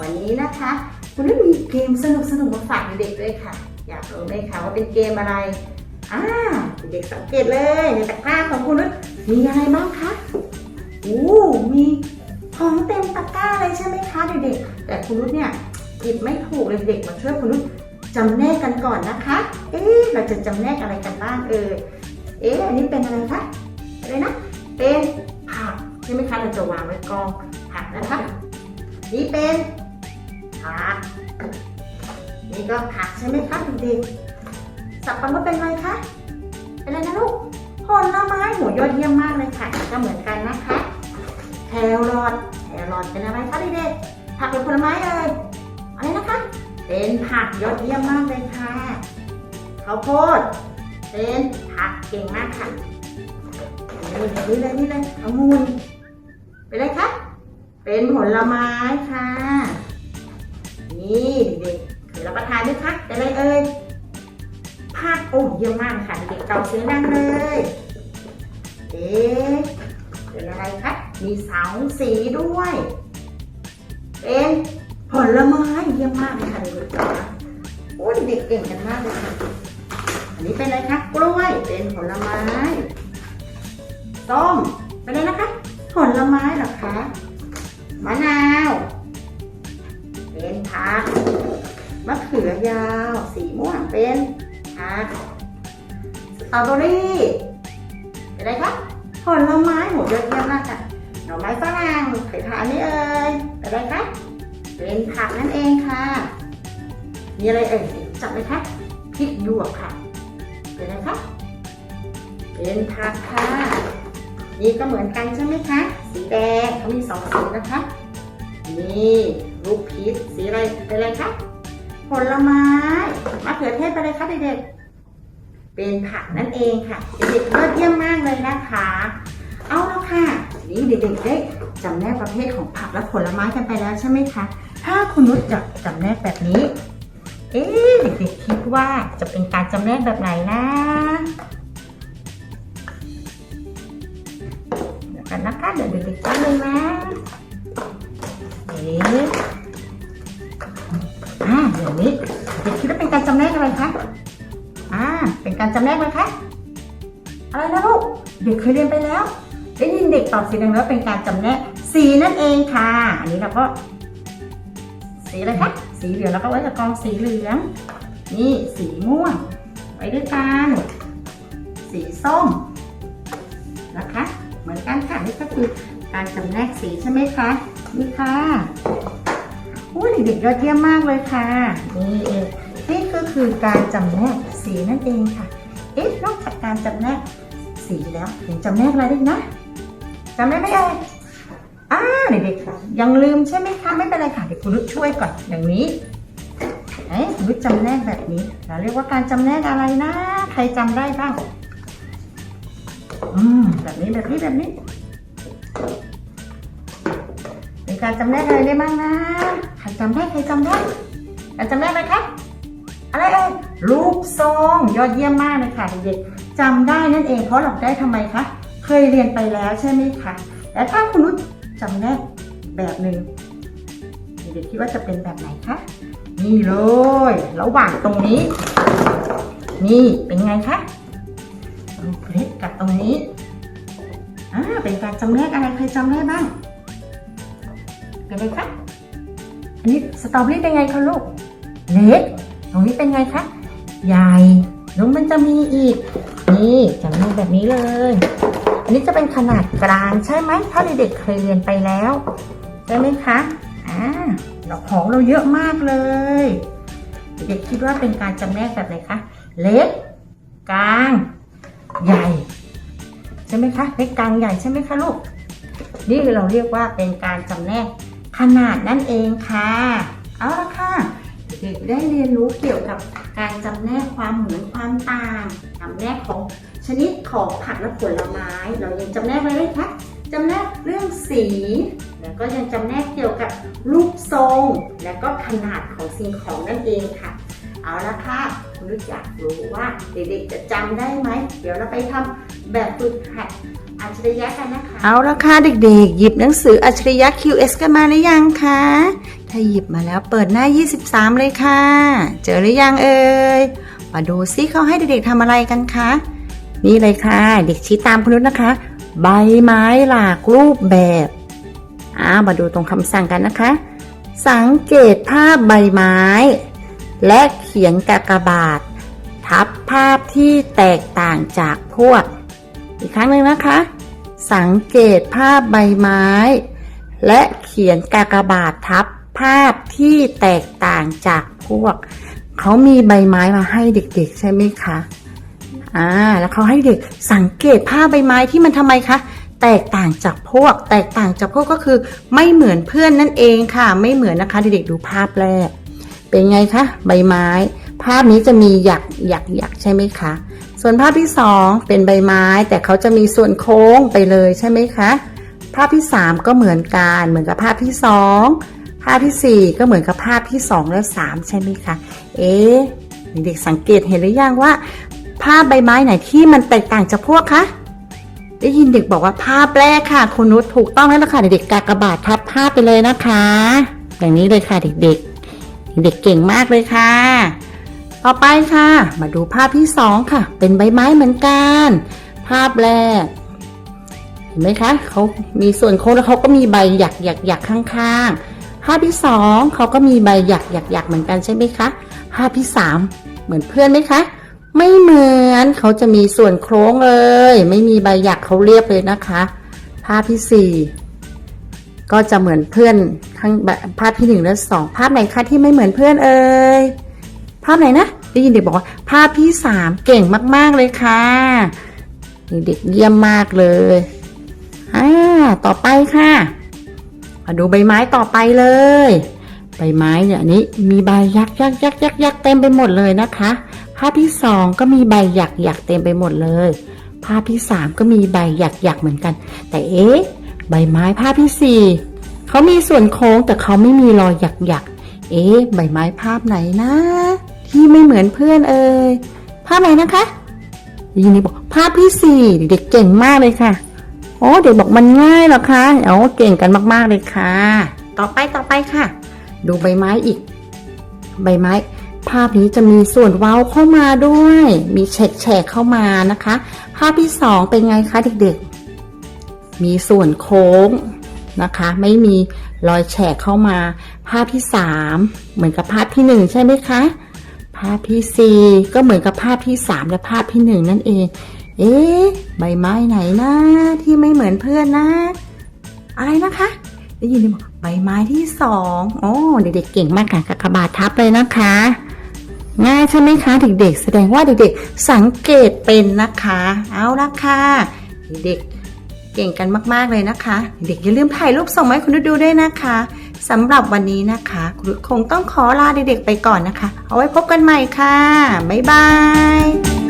วันนี้นะคะคุณนุชมีเกมสนุกสนุกมาฝากเด็กๆด้วยค่ะ อยากรู้ไหมคะว่าเป็นเกมอะไรอ่าเด็กสังเกตเลยในตะกร้าของคุณนุชมีอะไรบ้างคะโอ้มีของเต็มตะกร้าเลยใช่ไหมคะเด็กๆแต่คุณนุชเนี่ยหยิบไม่ถูกเลยเด็กมาช่วยคุณนุชจำแนกกันก่อนนะคะ เอ๊ะเราจะจำแนกอะไรกันบ้างเอ่ยเอ๊ะอันนี้เป็นอะไรคะอะไรนะเป็นผักใช่ไหมคะเราจะวางไว้กองผักนะคะ นี่เป็นผักนี่ก็ผักใช่ไหมคะเด็กๆสับปะรดเป็นอะไรคะเป็นอะไรนะลูกผลไม้หมูยอดเยี่ยมมากเลยค่ะก็เหมือนกันนะคะแครอทแครอทเป็นอะไรคะเด็กๆผักหรือผลไม้เอ่ยอะไรนะคะ เป็นผักยอดเยี่ยมมากเลยค่ะข้าวโพดเป็นผักเก่งมากค่ะนี่เลยนี่เลยองุ่นเป็นอะไรคะ เป็นผลไม้ค่ะ นี่เด็กๆเคยรับประทานไหมคะเป็นอะไรเอ่ยผักโอ้เยี่ยมมากค่ะเด็กๆเกาเสียงดังเลยเอ๊ะเป็นอะไรคะมีเสาสีด้วย เป็นผลไม้เยี่ยมมากเลยค่ะเด็กๆจ๋าโอ้เด็กเก่งกันมากเลยค่ะอันนี้เป็นอะไรคะกล้วยเป็นผลไม้ส้มเป็นอะไรนะคะ ผลไม้เหรอคะ มะนาว เป็นผัก มะเขือยาว สีม่วงเป็นผักสตรอเบอรี่เป็นอะไรคะผลไม้โหเยอะแยะมากค่ะหน่อไม้ฝรั่งเคยทานไหมเอ่ยเป็นอะไรคะเป็นผักนั่นเองค่ะ มีอะไรเอ่ยจับไหมคะพริกหยวกค่ะ เป็นอะไรคะเป็นผักค่ะ นี่ก็เหมือนกันใช่ไหมคะ สีแดงเขามีสองสีนะคะ นี่ลูกพีชสีอะไรเป็นอะไรคะ ผลไม้มะเขือเทศเป็นอะไรคะเด็กๆ เป็นผักนั่นเองค่ะ เด็กๆยอดเยี่ยมมากเลยนะคะ เอาละค่ะนี้เด็กๆได้จำแนกประเภทของผักและผลไม้กันไปแล้วใช่ไหมคะ ถ้าคุณนุชจะจำแนกแบบนี้ เอ๊ะเด็กๆคิดว่าจะเป็นการจำแนกแบบไหนนะ กันนะคะ เดี๋ยวเด็กๆแป๊บนึงนะเอ๊ะอ่าเดี๋ยวนี้เด็กคิดว่าเป็นการจำแนกอะไรคะอ่าเป็นการจำแนกอะไรคะอะไรนะลูกเด็กเคยเรียนไปแล้วได้ยินเด็กตอบสีแดงแล้วเป็นการจำแนกสีนั่นเองค่ะ อันนี้เราก็ สีอะไรคะสีเหลืองแล้วก็ไว้กับกองสีเหลืองนี่สีม่วงไว้ด้วยกันสีส้ม ก็คือการจำแนกสีใช่ไหมคะ นี่ค่ะอู้เด็กๆยอดเยี่ยมมากเลยค่ะ นี่เองนี่ก็คือการจำแนกสีนั่นเองค่ะ เอ๊ะนอกจากการจำแนกสีแล้วยังจำแนกอะไรได้อีกนะจำได้ไหมเอ่ยอ่าเด็กๆยังลืมใช่ไหมคะไม่เป็นไรค่ะเดี๋ยวคุณลุช่วยก่อนอย่างนี้เอ๊ะคุณลุกจำแนกแบบนี้เราเรียกว่าการจำแนกอะไรนะ ใครจำได้บ้างอืมแบบนี้แบบนี้แบบนี้ เป็นการจำแนกอะไรได้บ้างนะใครจำได้ใครจำได้การจำแนกอะไรครับอะไรเอ่ยรูปทรงยอดเยี่ยมมากเลยค่ะเด็กๆจำได้นั่นเองเพราะเราได้ทำไมคะเคยเรียนไปแล้วใช่ไหมคะและถ้าคุณนุชจำแนกแบบหนึ่งเด็กๆคิดว่าจะเป็นแบบไหนคะนี่เลยระหว่างตรงนี้ นี่เป็นไงคะรูปเล็กกับตรงนี้ เป็นการจำแนกอะไรใครจำได้บ้างเป็นไงคะอันนี้สตรอเบอรี่เป็นไงคะลูกเล็กตรงนี้เป็นไงคะใหญ่แล้วมันจะมีอีก นี่จำแนกแบบนี้เลย อันนี้จะเป็นขนาดกลางใช่ไหมถ้าเด็กๆเคยเรียนไปแล้วใช่ไหมคะอ่าเราของเราเยอะมากเลย เด็กคิดว่าเป็นการจำแนกแบบไหนคะเล็กกลาง ใหญ่ ช่ไหมคะเล็กกลางใหญ่ใช่ไหมคะลูกนี่เราเรียกว่าเป็นการจำแนกขนาดนั่นเองค่ะ เอาละค่ะเด็กได้เรียนรู้เกี่ยวกับการจำแนกความเหมือนความต่างจำแนกของชนิดของผักและผลไม้ เรายังจำแนกอะไรได้คะจำแนกเรื่องสี แล้วก็ยังจำแนกเกี่ยวกับรูปทรง และก็ขนาดของสิ่งของนั่นเองค่ะ เอาละค่ะคุณลูกอยากรู้ว่าเด็กๆจะจำได้ไหม เดี๋ยวเราไปทำ แบบฝึกหัดอัจฉริยะกันนะคะเอาละค่ะเด็กๆ หยิบหนังสืออัจฉริยะ QS กันมาหรือยังคะ ถ้าหยิบมาแล้วเปิดหน้า 23 เลยค่ะ เจอหรือยังเอ่ย มาดูซิเขาให้เด็กๆทำอะไรกันคะ นี่เลยค่ะ เด็กชี้ตามคุณนุชนะคะ ใบไม้หลากรูปแบบอ่ามาดูตรงคำสั่งกันนะคะ สังเกตภาพใบไม้ และเขียนกากบาท ทับภาพที่แตกต่างจากพวก อีกครั้งหนึ่งนะคะ สังเกตภาพใบไม้ และเขียนกากบาททับภาพที่แตกต่างจากพวก เขามีใบไม้มาให้เด็กๆ ใช่ไหมคะอ่าแล้วเขาให้เด็กสังเกตภาพใบไม้ที่มันทำไมคะแตกต่างจากพวก แตกต่างจากพวกก็คือ ไม่เหมือนเพื่อนนั่นเองค่ะ ไม่เหมือนนะคะ เด็กๆดูภาพแรก เป็นไงคะใบไม้ ภาพนี้จะมีหยักหยักหยักใช่ไหมคะ ส่วนภาพที่สองเป็นใบไม้ แต่เขาจะมีส่วนโค้งไปเลยใช่ไหมคะ ภาพที่สามก็เหมือนกันเหมือนกับภาพที่สองภาพที่สี่ก็เหมือนกับภาพที่สองและสามใช่ไหมคะเอ๊เด็กสังเกตเห็นหรือยังว่า ภาพใบไม้ไหนที่มันแตกต่างจากพวกคะได้ยินเด็กบอกว่าภาพแรกค่ะคุณนุชถูกต้องแล้วล่ะค่ะเด็กๆกากบาททับภาพไปเลยนะคะ อย่างนี้เลยค่ะเด็กๆ เด็กเก่งมากเลยค่ะ ต่อไปค่ะ มาดูภาพที่สองค่ะ เป็นใบไม้เหมือนกัน ภาพแรก เห็นไหมคะ เขามีส่วนโค้งแล้วเขาก็มีใบหยักหยักหยักข้างๆ ภาพที่สองเขาก็มีใบหยักหยักหยักเหมือนกันใช่ไหมคะ ภาพที่สามเหมือนเพื่อนไหมคะ ไม่เหมือนเขาจะมีส่วนโค้งเลย ไม่มีใบหยักเขาเรียบเลยนะคะ ภาพที่สี่ก็จะเหมือนเพื่อนทั้งภาพที่หนึ่งและสองภาพไหนคะที่ไม่เหมือนเพื่อนเอ่ยภาพไหนนะ ได้ยินเด็กบอกว่าภาพที่สามเก่งมาก ๆ เลยค่ะ เด็กเยี่ยมมากเลยอ่าต่อไปค่ะ มาดูใบไม้ต่อไปเลย ใบไม้เนี่ยนี้ มีใบยักยักยักยักยักเต็มไปหมดเลยนะคะ ภาพที่สองก็มีใบหยักหยักเต็มไปหมดเลย ภาพที่สามก็มีใบหยักหยักเหมือนกัน แต่เอ๊ะใบไม้ภาพที่สี่เขามีส่วนโค้งแต่เขาไม่มีรอยหยักหยักเอ๊ะใบไม้ภาพไหนนะ ที่ไม่เหมือนเพื่อนเอ่ยภาพไหนนะคะยินดีบอกภาพที่สี่เด็กเก่งมากเลยค่ะ โอ้เด็กบอกมันง่ายเหรอคะโอ้เก่งกันมากๆเลยค่ะ ต่อไปต่อไปค่ะ ดูใบไม้อีก ใบไม้ ภาพนี้จะมีส่วนเว้าเข้ามาด้วย มีแฉกแฉกเข้ามานะคะ ภาพที่สองเป็นไงคะเด็กๆ มีส่วนโค้งนะคะ ไม่มีรอยแฉกเข้ามา ภาพที่สามเหมือนกับภาพที่หนึ่งใช่ไหมคะ ภาพที่สี่ก็เหมือนกับภาพที่สามและภาพที่หนึ่งนั่นเอง เอ๊ะใบไม้ไหนนะที่ไม่เหมือนเพื่อนนะ อะไรนะคะได้ยินไหมบอกใบไม้ที่สองโอ้เด็กๆเก่งมากค่ะกากบาททับเลยนะคะ ง่ายใช่ไหมคะเด็กๆ แสดงว่าเด็กๆสังเกตเป็นนะคะ เอาละค่ะเด็กๆเก่งกันมากๆเลยนะคะ เด็กอย่าลืมถ่ายรูปส่งมาให้คุณดูด้วยนะคะ สำหรับวันนี้นะคะคุณนุคงต้องขอลาเด็กๆไปก่อนนะคะ เอาไว้พบกันใหม่ค่ะ บ๊ายบาย